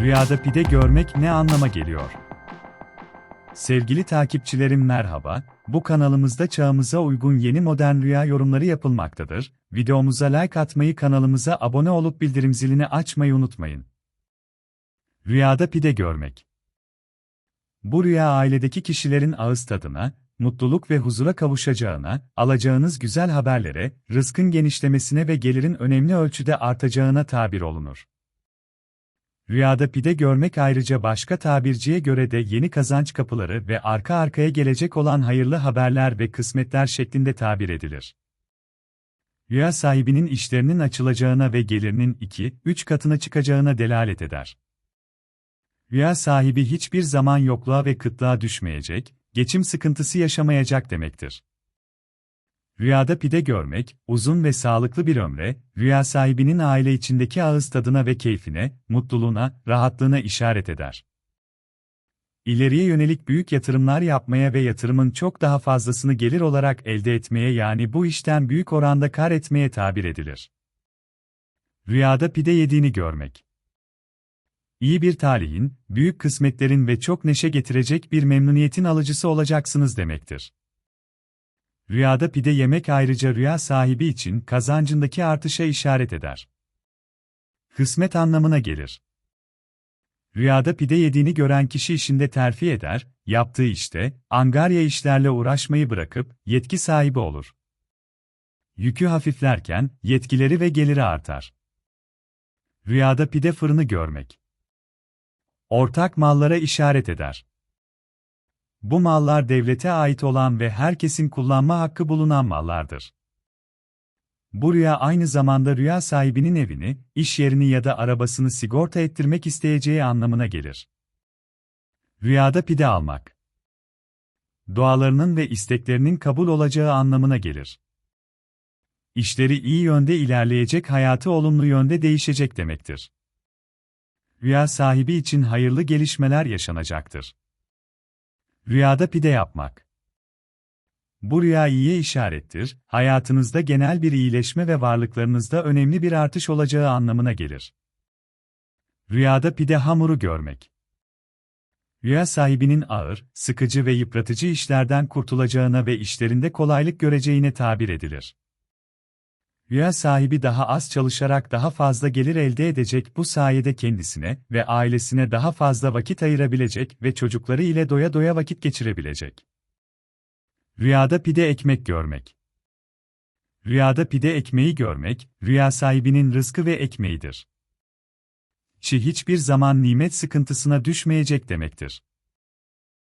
Rüyada pide görmek ne anlama geliyor? Sevgili takipçilerim merhaba, bu kanalımızda çağımıza uygun yeni modern rüya yorumları yapılmaktadır. Videomuza like atmayı kanalımıza abone olup bildirim zilini açmayı unutmayın. Rüyada pide görmek. Bu rüya ailedeki kişilerin ağız tadına, mutluluk ve huzura kavuşacağına, alacağınız güzel haberlere, rızkın genişlemesine ve gelirin önemli ölçüde artacağına tabir olunur. Rüyada pide görmek ayrıca başka tabirciye göre de yeni kazanç kapıları ve arka arkaya gelecek olan hayırlı haberler ve kısmetler şeklinde tabir edilir. Rüya sahibinin işlerinin açılacağına ve gelirinin 2-3 katına çıkacağına delalet eder. Rüya sahibi hiçbir zaman yokluğa ve kıtlığa düşmeyecek, geçim sıkıntısı yaşamayacak demektir. Rüyada pide görmek, uzun ve sağlıklı bir ömre, rüya sahibinin aile içindeki ağız tadına ve keyfine, mutluluğuna, rahatlığına işaret eder. İleriye yönelik büyük yatırımlar yapmaya ve yatırımın çok daha fazlasını gelir olarak elde etmeye yani bu işten büyük oranda kar etmeye tabir edilir. Rüyada pide yediğini görmek. İyi bir talihin, büyük kısmetlerin ve çok neşe getirecek bir memnuniyetin alıcısı olacaksınız demektir. Rüyada pide yemek ayrıca rüya sahibi için kazancındaki artışa işaret eder. Kısmet anlamına gelir. Rüyada pide yediğini gören kişi işinde terfi eder, yaptığı işte, angarya işlerle uğraşmayı bırakıp, yetki sahibi olur. Yükü hafiflerken, yetkileri ve geliri artar. Rüyada pide fırını görmek. Ortak mallara işaret eder. Bu mallar devlete ait olan ve herkesin kullanma hakkı bulunan mallardır. Bu rüya aynı zamanda rüya sahibinin evini, iş yerini ya da arabasını sigorta ettirmek isteyeceği anlamına gelir. Rüyada pide almak. Dualarının ve isteklerinin kabul olacağı anlamına gelir. İşleri iyi yönde ilerleyecek, hayatı olumlu yönde değişecek demektir. Rüya sahibi için hayırlı gelişmeler yaşanacaktır. Rüyada pide yapmak. Bu rüya iyiye işarettir, hayatınızda genel bir iyileşme ve varlıklarınızda önemli bir artış olacağı anlamına gelir. Rüyada pide hamuru görmek. Rüya sahibinin ağır, sıkıcı ve yıpratıcı işlerden kurtulacağına ve işlerinde kolaylık göreceğine tabir edilir. Rüya sahibi daha az çalışarak daha fazla gelir elde edecek bu sayede kendisine ve ailesine daha fazla vakit ayırabilecek ve çocukları ile doya doya vakit geçirebilecek. Rüyada pide ekmek görmek. Rüyada pide ekmeği görmek, rüya sahibinin rızkı ve ekmeğidir. Çi hiçbir zaman nimet sıkıntısına düşmeyecek demektir.